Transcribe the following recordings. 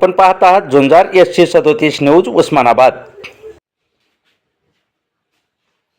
आपण पाहत आहात झुंजार एस सी सदोतीस न्यूज उस्मानाबाद.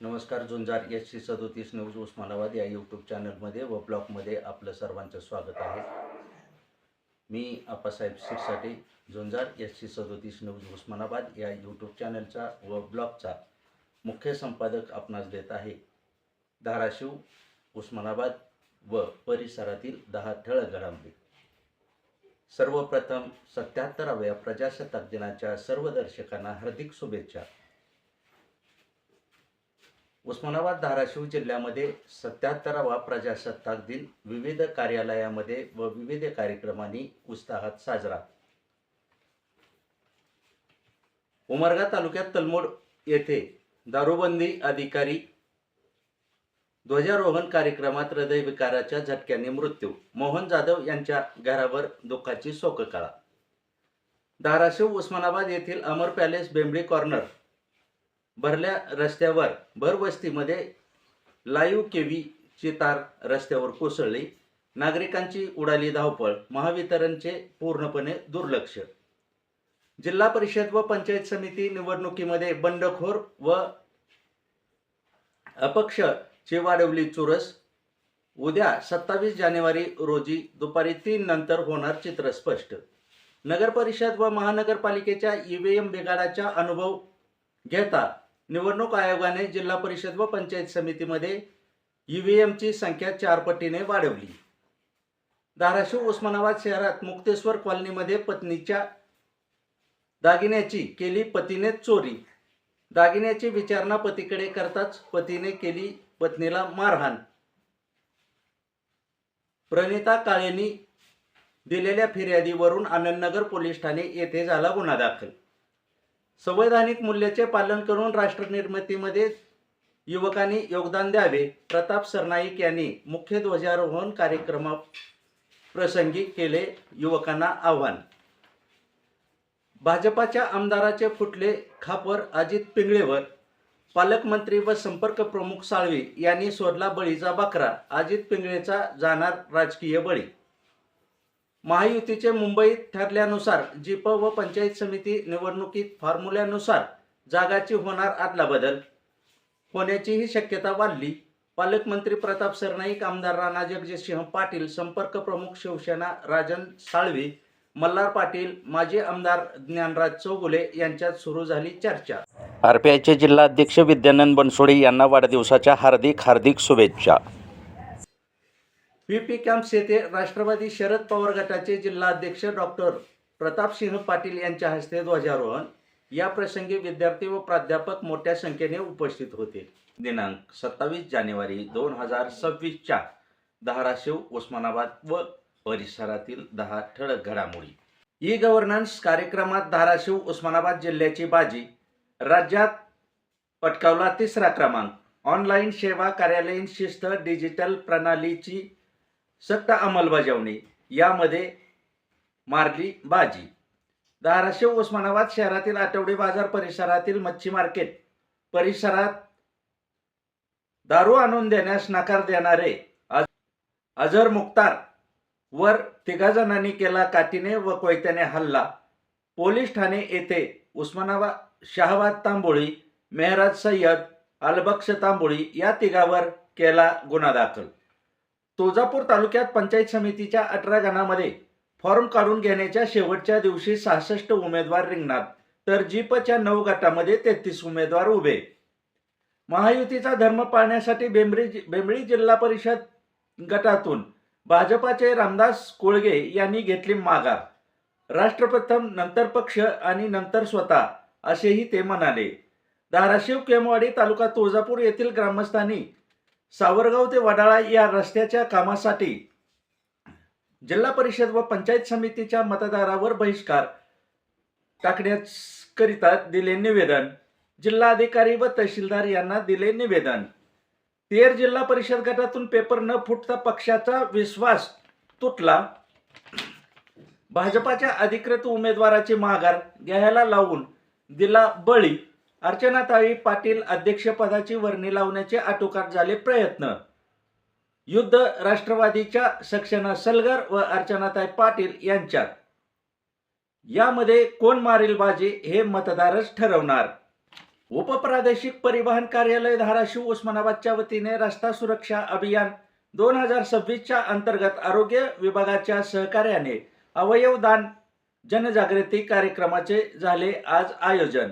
नमस्कार झुंजार एस सी सदोतीस न्यूज उस्मानाबाद या यूट्यूब चॅनलमध्ये व ब्लॉगमध्ये आपलं सर्वांचं स्वागत आहे. मी आप्पासाहेब शिरसाटे झुंजार एस सी सदोतीस न्यूज उस्मानाबाद या यूट्यूब चॅनलचा व ब्लॉगचा मुख्य संपादक आपणास देत आहे. धाराशिव उस्मानाबाद व परिसरातील दहा ठळक घडामोडी. सर्वप्रथम सत्याहत्तराव्या प्रजासत्ताक दिनाच्या सर्व दर्शकांना हार्दिक शुभेच्छा. उस्मानाबाद धाराशिव जिल्ह्यामध्ये सत्याहत्तरावा प्रजासत्ताक दिन विविध कार्यालयामध्ये व विविध कार्यक्रमांनी उत्साहात साजरा. उमरगा तालुक्यात तलमोड येथे दारूबंदी अधिकारी ध्वजारोहण कार्यक्रमात हृदयविकाराच्या झटक्याने मृत्यू. मोहन जाधव यांच्या घरावर दुःखाची शोककळा. धाराशिव उस्मानाबाद येथील अमर पॅलेस बेंबळी कॉर्नर. भरल्या रस्त्यावर भरवस्तीमध्ये लाईव्ह केव्हीची तार रस्त्यावर कोसळली. नागरिकांची उडाली धावपळ महावितरणचे पूर्णपणे दुर्लक्ष. जिल्हा परिषद व पंचायत समिती निवडणुकीमध्ये बंडखोर व अपक्ष ची वाढवली चुरस. उद्या सत्तावीस जानेवारी रोजी दुपारी तीन नंतर होणार चित्र स्पष्ट. नगरपरिषद व महानगरपालिकेच्या ईव्हीएम बिघाडाचा अनुभव घेता निवडणूक आयोगाने जिल्हा परिषद व पंचायत समितीमध्ये ईव्हीएमची संख्या चार पटीने वाढवली. धाराशिव उस्मानाबाद शहरात मुक्तेश्वर कॉलनीमध्ये पत्नीच्या दागिन्याची केली पतीने चोरी. दागिन्याची विचारणा पतीकडे करताच पतीने केली पत्नीला मारहाण. प्रणिता काळेंनी दिलेल्या फिर्यादीवरून आनंदनगर पोलीस ठाणे येथे झाला गुन्हा दाखल. संवैधानिक मूल्याचे पालन करून राष्ट्रनिर्मितीमध्ये युवकांनी योगदान द्यावे प्रताप सरनाईक यांनी मुख्य ध्वजारोहण कार्यक्रमा प्रसंगी केले युवकांना आव्हान. भाजपाच्या आमदाराचे फुटले खापर अजित पिंगळेवर पालकमंत्री व संपर्क प्रमुख साळवी यांनी सोडला बळीचा बकरा. अजित पिंगळेचा जाणार राजकीय बळी. महायुतीचे मुंबईत ठरल्यानुसार जिप व पंचायत समिती निवडणुकीत फॉर्म्युल्यानुसार जागाची होणार आदला बदल. होण्याचीही शक्यता वाढली. पालकमंत्री प्रताप सरनाईक आमदार राणा जगजितसिंह पाटील संपर्क प्रमुख शिवसेना राजन साळवी मल्हार पाटील माजी आमदार ज्ञानराज चौगुले यांच्यात सुरू झाली चर्चा. आरपीआयचे जिल्हाध्यक्ष विद्यानंद बनसोडे यांना वाढदिवसाच्या हार्दिक हार्दिक शुभेच्छा. व्ही पी कॅम्प्स येथे राष्ट्रवादी शरद पवार गटाचे जिल्हाध्यक्ष डॉक्टर प्रतापसिंह पाटील यांच्या हस्ते ध्वजारोहण. या प्रसंगी विद्यार्थी व प्राध्यापक मोठ्या संख्येने उपस्थित होते. दिनांक सत्तावीस जानेवारी दोन हजार सव्वीसच्या धाराशिव उस्मानाबाद व परिसरातील दहा ठळक घडामोडी. ई गव्हर्नन्स कार्यक्रमात धाराशिव उस्मानाबाद जिल्ह्याची बाजी. राज्यात पटकावला तिसरा क्रमांक. ऑनलाईन सेवा कार्यालयीन शिस्त डिजिटल प्रणालीची सक्त अंमलबजावणी. यामध्ये मारली बाजी. धाराशिव उस्मानाबाद शहरातील आठवडे बाजार परिसरातील मच्छी मार्केट. परिसरात दारू आणून देण्यास नकार देणारे अज- अझर वर तिघा जणांनी केला काठीने व कोयत्याने हल्ला. पोलीस ठाणे येथे उस्मानाबाद शहाबाद तांबोळी मेहराज सय्यद अलबक्ष तांबोळी या तिघावर केला गुन्हा दाखल. तुळजापूर तालुक्यात पंचायत समितीच्या अठरा गणामध्ये फॉर्म काढून घेण्याच्या शेवटच्या दिवशी सहासष्ट उमेदवार रिंगणात तर जीपच्या नऊ गटामध्ये तेहतीस उमेदवार उभे. महायुतीचा धर्म पाळण्यासाठी बेंबरी बेंबळी जिल्हा परिषद गटातून भाजपाचे रामदास कोळगे यांनी घेतली माघार. राष्ट्रप्रथम नंतर पक्ष आणि नंतर स्वतः असेही ते म्हणाले. धाराशिव केमवाडी तालुका तुळजापूर येथील ग्रामस्थांनी सावरगाव ते वडाळा या रस्त्याच्या कामासाठी जिल्हा परिषद व पंचायत समितीच्या मतदारावर बहिष्कार टाकण्याकरिता दिले निवेदन. जिल्हाधिकारी व तहसीलदार यांना दिले निवेदन. तेर जिल्हा परिषद गटातून पेपर न फुटता पक्षाचा विश्वास तुटला. भाजपाच्या अधिकृत उमेदवाराची माघार घ्यायला लावून दिला बळी. अर्चनाताई पाटील अध्यक्षपदाची वर्णी लावण्याचे आटोकाट झाले प्रयत्न. युद्ध राष्ट्रवादीच्या सक्षना सलगर व अर्चनाताई पाटील यांच्यात. यामध्ये कोण मारील बाजी हे मतदारच ठरवणार. उपप्रादेशिक परिवहन कार्यालय धाराशिव उस्मानाबादच्या वतीने रस्ता सुरक्षा अभियान दोन हजार सव्वीसच्या अंतर्गत आरोग्य विभागाच्या सहकार्याने अवयवदान जनजागृती कार्यक्रमाचे झाले आज आयोजन.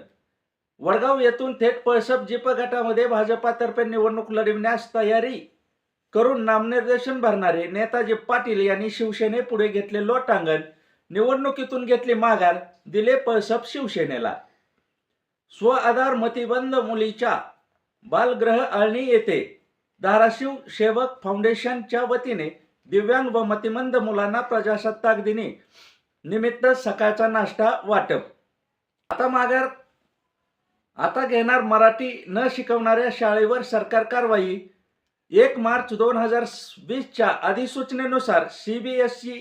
वडगाव येथून थेट पळसप जिप गटामध्ये भाजपातर्फे निवडणूक लढविण्यास तयारी करून नामनिर्देशन भरणारे नेताजी पाटील यांनी शिवसेने पुढे घेतले लोटांगण. निवडणुकीतून घेतली माघार दिले पळसप शिवसेनेला. स्व आधार मतिबंद मुलीच्या बालग्रह आळणी येथे धाराशिव सेवक फाउंडेशनच्या वतीने दिव्यांग व मतिमंद मुलांना प्रजासत्ताक दिनी निमित्त सकाळचा नाश्ता वाटप. आता माघार आता घेणार मराठी न शिकवणाऱ्या शाळेवर सरकार कारवाई. एक मार्च दोन हजार वीसच्या अधिसूचनेनुसार C B S C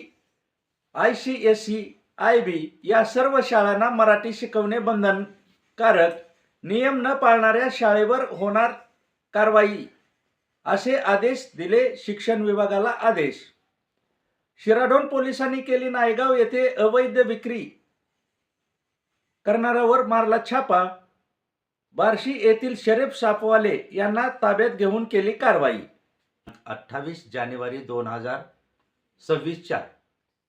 I C S C I B या सर्व शाळांना मराठी शिकवणे बंधन कारक नियम न पाळणाऱ्या शाळेवर होणार कारवाई असे आदेश दिले शिक्षण विभागाला आदेश. शिराडोन पोलिसांनी केली नायगाव येथे अवैध विक्री. करणाऱ्यावर मारला छापा. बार्शी येथील शरीफ सापवाले यांना ताब्यात घेऊन केली कारवाई. अठ्ठावीस जानेवारी दोन हजार सव्वीसच्या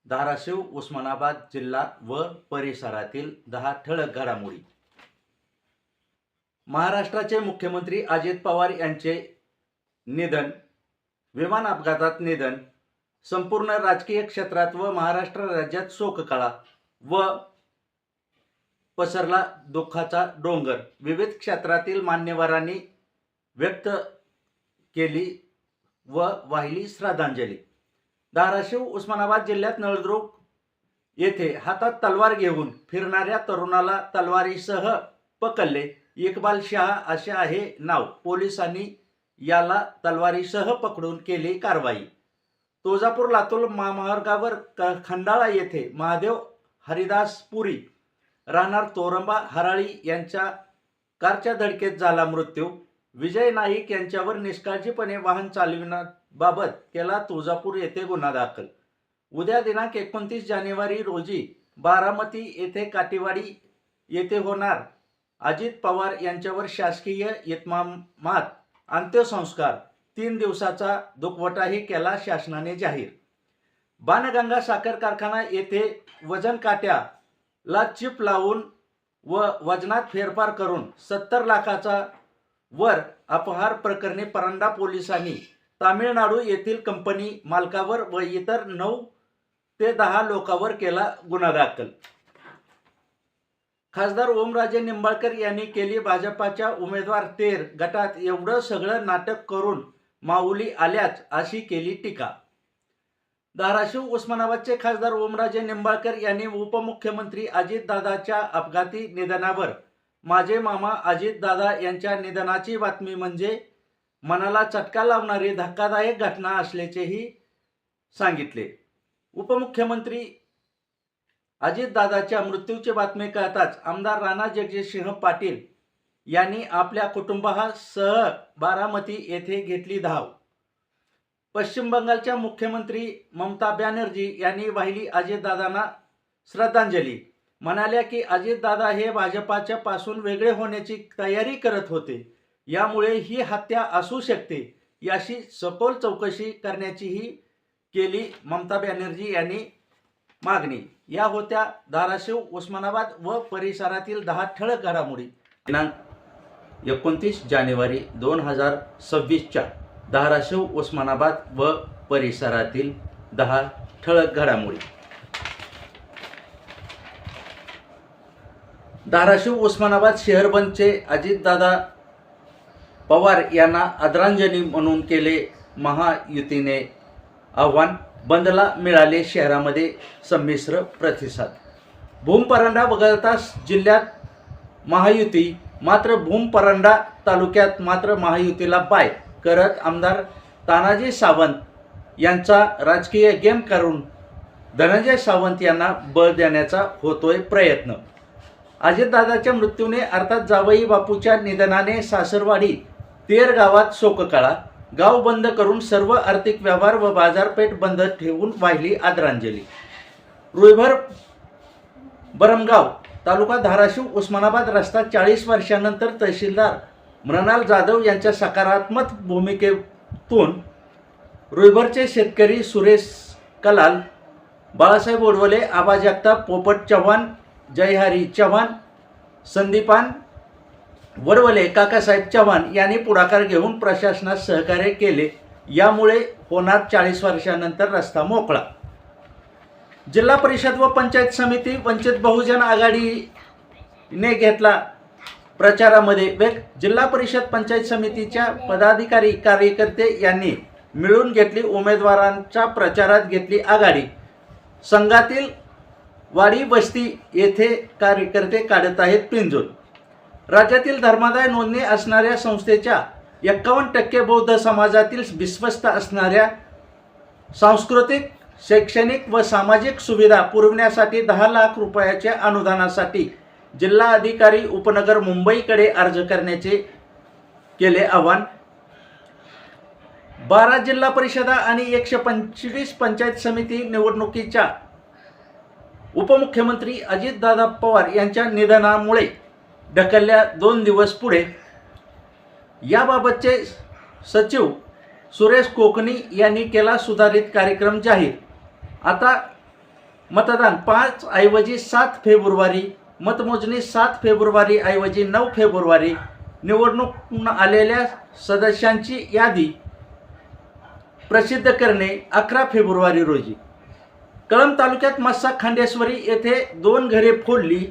धाराशिव उस्मानाबाद जिल्हा व परिसरातील दहा ठळक घडामोडी. महाराष्ट्राचे मुख्यमंत्री अजित पवार यांचे निधन विमान अपघातात निधन संपूर्ण राजकीय क्षेत्रात व महाराष्ट्र राज्यात शोककळा व पसरला दुःखाचा डोंगर. विविध क्षेत्रातील मान्यवरांनी व्यक्त केली व वाहिली श्रद्धांजली. धाराशिव उस्मानाबाद जिल्ह्यात नळदुर्ग येथे हातात तलवार घेऊन फिरणाऱ्या तरुणाला तलवारीसह पकडले. इक्बाल शहा असे आहे नाव. पोलिसांनी याला तलवारीसह पकडून केली कारवाई. तुळजापूर लातूर महामार्गावर क- खंडाळा येथे महादेव हरिदास पुरी राहणार तोरंबा हराळी यांच्या कारच्या धडकेत झाला मृत्यू. विजय नाईक यांच्यावर निष्काळजीपणे वाहन चालविण्याबाबत केला तुळजापूर येथे गुन्हा दाखल. उद्या दिनांक एकोणतीस जानेवारी रोजी बारामती येथे काटेवाडी येथे होणार अजित पवार यांच्यावर शासकीय इतमामात अंत्यसंस्कार. तीन दिवसाचा दुखवटाही केला शासनाने जाहीर. बाणगंगा साखर कारखाना येथे वजन काट्याला चिप लावून व वजनात फेरफार करून सत्तर लाखाचा वर अपहार प्रकरणी परंडा पोलिसांनी तामिळनाडू येथील कंपनी मालकावर व इतर नऊ ते दहा लोकांवर केला गुन्हा दाखल. खासदार ओमराजे निंबाळकर यांनी केली भाजपाच्या उमेदवार तेर गटात एवढं सगळं नाटक करून माऊली आल्याच अशी केली टीका. धाराशिव उस्मानाबादचे खासदार ओमराजे निंबाळकर यांनी उपमुख्यमंत्री अजितदादाच्या अपघाती निधनावर माझे मामा अजितदादा यांच्या निधनाची बातमी म्हणजे मनाला चटका लावणारी धक्कादायक घटना असल्याचेही सांगितले. उपमुख्यमंत्री अजितदादाच्या मृत्यूची बातमी कळताच आमदार राणा जगजितसिंह पाटील यांनी आपल्या कुटुंबासह बारामती येथे घेतली धाव. पश्चिम बंगालच्या मुख्यमंत्री ममता बॅनर्जी यांनी वाहिली अजितदादांना श्रद्धांजली. म्हणाल्या की अजितदादा हे भाजपाच्या पासून वेगळे होण्याची तयारी करत होते. यामुळे ही हत्या असू शकते याशी सखोल चौकशी करण्याचीही केली ममता बॅनर्जी यांनी. मागणी. या होत्या धाराशिव उस्मानाबाद व परिसरातील दहा ठळक घडामोडी. दिनांक एकोणतीस जानेवारी दोन हजार सव्वीसच्या धाराशिव उस्मानाबाद व परिसरातील दहा ठळक घडामोडी. धाराशिव उस्मानाबाद शहर बंदचे अजितदादा पवार यांना आदरांजली म्हणून केले महायुतीने आव्हान. बंदला मिळाले शहरामध्ये संमिश्र प्रतिसाद. भूमपरांडा वगळता जिल्ह्यात महायुती मात्र भूमपरांडा तालुक्यात मात्र महायुतीला बाय करत आमदार तानाजी सावंत यांचा राजकीय गेम करून धनंजय सावंत यांना बळ देण्याचा होतोय प्रयत्न. अजितदादाच्या मृत्यूने अर्थात जावई बापूच्या निधनाने सासरवाडी तेर गावात शोककळा गाव बंद करून सर्व आर्थिक व्यवहार व बाजारपेठ बंद ठेवून वाहिली आदरांजली. रुईभर बरमगाव तालुका धाराशिव उस्मानाबाद रस्ता चाळीस वर्षानंतर तहसीलदार मृणाल जाधव यांच्या सकारात्मक भूमिकेतून रुईभरचे शेतकरी सुरेश कलाल बाळासाहेब ओडवले आबा जगताप पोपट चव्हाण जयहरी चव्हाण संदीपान वडवले काकासाहेब चव्हाण यांनी पुढाकार घेऊन प्रशासनास सहकार्य केले. यामुळे होणार चाळीस वर्षानंतर रस्ता मोकळा. जिल्हा परिषद व पंचायत समिती वंचित बहुजन आघाडीने घेतला प्रचारामध्ये वेग. जिल्हा परिषद पंचायत समितीच्या पदाधिकारी कार्यकर्ते यांनी मिळून घेतली उमेदवारांच्या प्रचारात घेतली आघाडी. संघातील वाडी बस्ती येथे कार्यकर्ते काढत आहेत पिंजून. राज्यातील धर्मादाय नोंदणी असणाऱ्या संस्थेच्या एक्कावन्न टक्के बौद्ध समाजातील विश्वस्त असणाऱ्या सांस्कृतिक शैक्षणिक व सामाजिक सुविधा पुरवण्यासाठी दहा लाख रुपयाच्या अनुदानासाठी जिल्हा अधिकारी उपनगर मुंबईकडे अर्ज करण्याचे केले आवाहन. बारा जिल्हा परिषदा आणि एकशे पंचवीस पंचायत समिती निवडणुकीच्या उपमुख्यमंत्री अजितदादा पवार यांच्या निधनामुळे ढकलल्या दोन दिवस पुढे. याबाबतचे सचिव सुरेश कोकणी यांनी केला सुधारित कार्यक्रम जाहीर. आता मतदान पाच ऐवजी सात फेब्रुवारी मतमोजणी सात फेब्रुवारी ऐवजी नऊ फेब्रुवारी निवडणूक आलेल्या सदस्यांची यादी प्रसिद्ध करणे अकरा फेब्रुवारी रोजी. कळंब तालुक्यात मस्सा खांडेश्वरी येथे दोन घरे फोडली.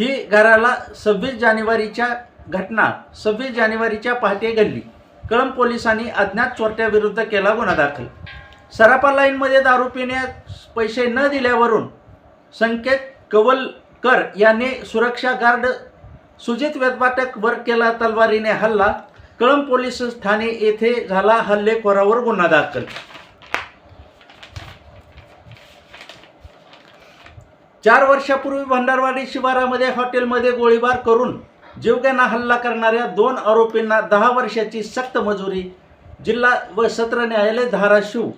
ही घराला सव्वीस जानेवारीच्या घटना सव्वीस जानेवारीच्या पहाटे घडली. कळंब पोलिसांनी अज्ञात चोरट्याविरुद्ध केला गुन्हा दाखल. सराफा लाईनमध्ये दारू पिण्यास पैसे न दिल्यावरून संकेत कवलकर याने सुरक्षा गार्ड सुजित वेदपाटक वर केला तलवारीने हल्ला. कळंब पोलीस ठाणे येथे झाला हल्लेखोरावर गुन्हा दाखल. चार वर्षापूर्वी भंडारवाडी शिवारामध्ये हॉटेलमध्ये गोळीबार करून जीवघेणा हल्ला करणाऱ्या दोन आरोपींना दहा वर्षाची सक्त मजुरी जिल्हा व सत्र न्यायालय धाराशिव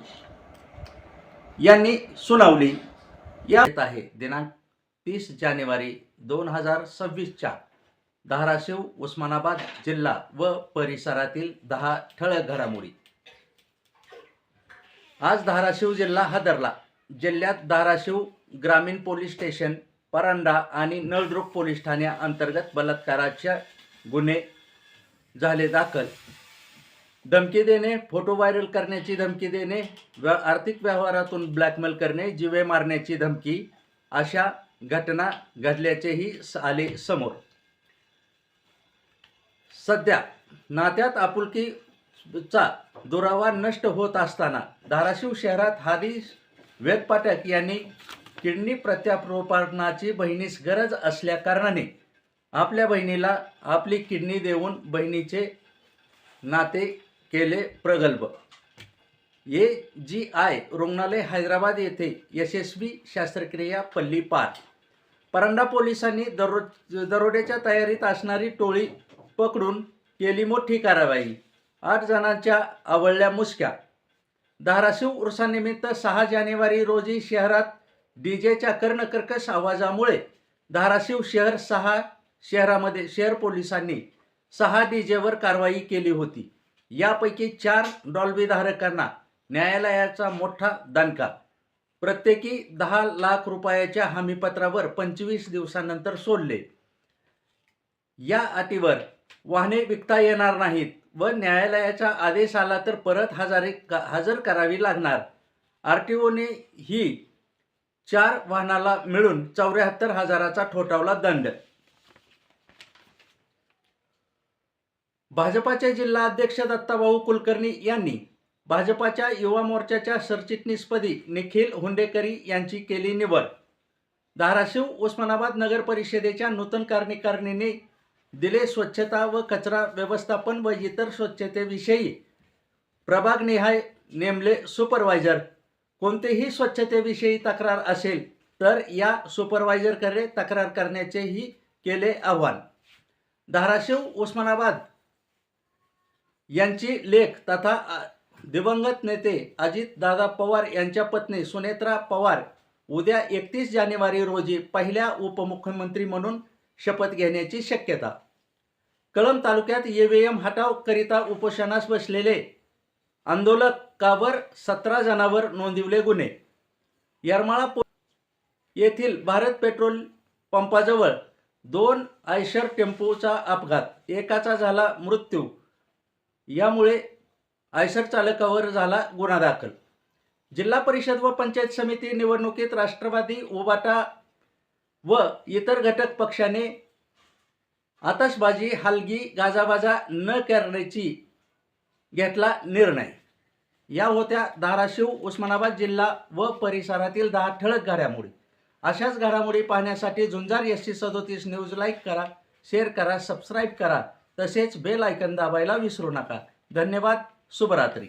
यांनी सुनावली. या येत आहे. दिनांक तीस जानेवारी दोन हजार सव्वीसच्या धाराशिव उस्मानाबाद जिल्हा व परिसरातील दहा ठळक घडामोडी. आज धाराशिव जिल्हा हादरला जिल्ह्यात धाराशिव ग्रामीण पोलीस स्टेशन परांडा आणि नळदुर्ग पोलीस ठाण्याअंतर्गत बलात्काराच्या गुन्हे झाले दाखल. धमकी देणे फोटो व्हायरल करण्याची धमकी देणे व आर्थिक व्यवहारातून ब्लॅकमेल करणे जिवे मारण्याची धमकी अशा घटना घडल्याचेही आले समोर. सध्या नात्यात आपुलकीचा दुरावा नष्ट होत असताना धाराशिव शहरात हादी वेद पाठक यांनी किडनी प्रत्यारोपणाची बहिणीस गरज असल्याकारणाने आपल्या बहिणीला आपली किडनी देऊन बहिणीचे नाते केले प्रगल्भ. ए जी आय रुग्णालय हैदराबाद येथे यशस्वी शस्त्रक्रिया पल्ली पार. परांडा पोलिसांनी दररोज दरोड्याच्या तयारीत असणारी टोळी पकडून केली मोठी कारवाई. आठ जणांच्या आवडल्या मुसक्या. धाराशिव उर्सानिमित्त सहा जानेवारी रोजी शहरात डीजेच्या कर्णकर्कश आवाजामुळे धाराशिव शहर सहा शहरामध्ये शहर पोलिसांनी सहा डीजेवर कारवाई केली होती. यापैकी चार डॉल्बीधारकांना न्यायालयाचा मोठा दणका. प्रत्येकी दहा लाख रुपयाच्या हमीपत्रावर पंचवीस दिवसानंतर सोडले. या अटीवर वाहने विकता येणार नाहीत व न्यायालयाचा आदेश आला तर परत हजारे हजर करावी लागणार. आर टी ओने ही चार वाहनाला मिळून चौऱ्याहत्तर हजाराचा ठोठावला दंड. भाजपाचे जिल्हा अध्यक्ष दत्ताभाऊ कुलकर्णी यांनी भाजपाच्या युवा मोर्चाच्या सरचिटणीसपदी निखिल हुंडेकरी यांची केली निवड. धाराशिव उस्मानाबाद नगर परिषदेच्या नूतन कार्यकारिणीने दिले स्वच्छता व कचरा व्यवस्थापन व इतर स्वच्छतेविषयी प्रभागनिहाय नेमले सुपरवायझर कोणतेही स्वच्छतेविषयी तक्रार असेल तर या सुपरवायझरकडे तक्रार करण्याचेही केले आव्हान. धाराशिव उस्मानाबाद यांची लेख तथा दिवंगत नेते अजित दादा पवार यांच्या पत्नी सुनेत्रा पवार उद्या एकतीस जानेवारी रोजी पहिल्या उपमुख्यमंत्री म्हणून शपथ घेण्याची शक्यता. कळंब तालुक्यात ईव्हीएम हटाव करिता उपोषणास बसलेले आंदोलक आंदोलकावर सतरा जणांवर नोंदविले गुन्हे. येरमाळा पो- येथील भारत पेट्रोल पंपाजवळ दोन आयशर टेम्पोचा अपघात एकाचा झाला मृत्यू. यामुळे आयशर चालकावर झाला गुन्हा दाखल. जिल्हा परिषद व पंचायत समिती निवडणुकीत राष्ट्रवादी उबाटा व इतर घटक पक्षाने आतषबाजी हलगी गाजाबाजा न करण्याची घेतला निर्णय. या होत्या धाराशिव उस्मानाबाद जिल्हा व परिसरातील दहा ठळक घडामोडी. अशाच घडामोडी पाहण्यासाठी झुंजार एस टी सदोतीस न्यूज लाईक करा शेअर करा सबस्क्राईब करा तसेच बेल आयकन दाबायला विसरू नका. धन्यवाद शुभरात्री.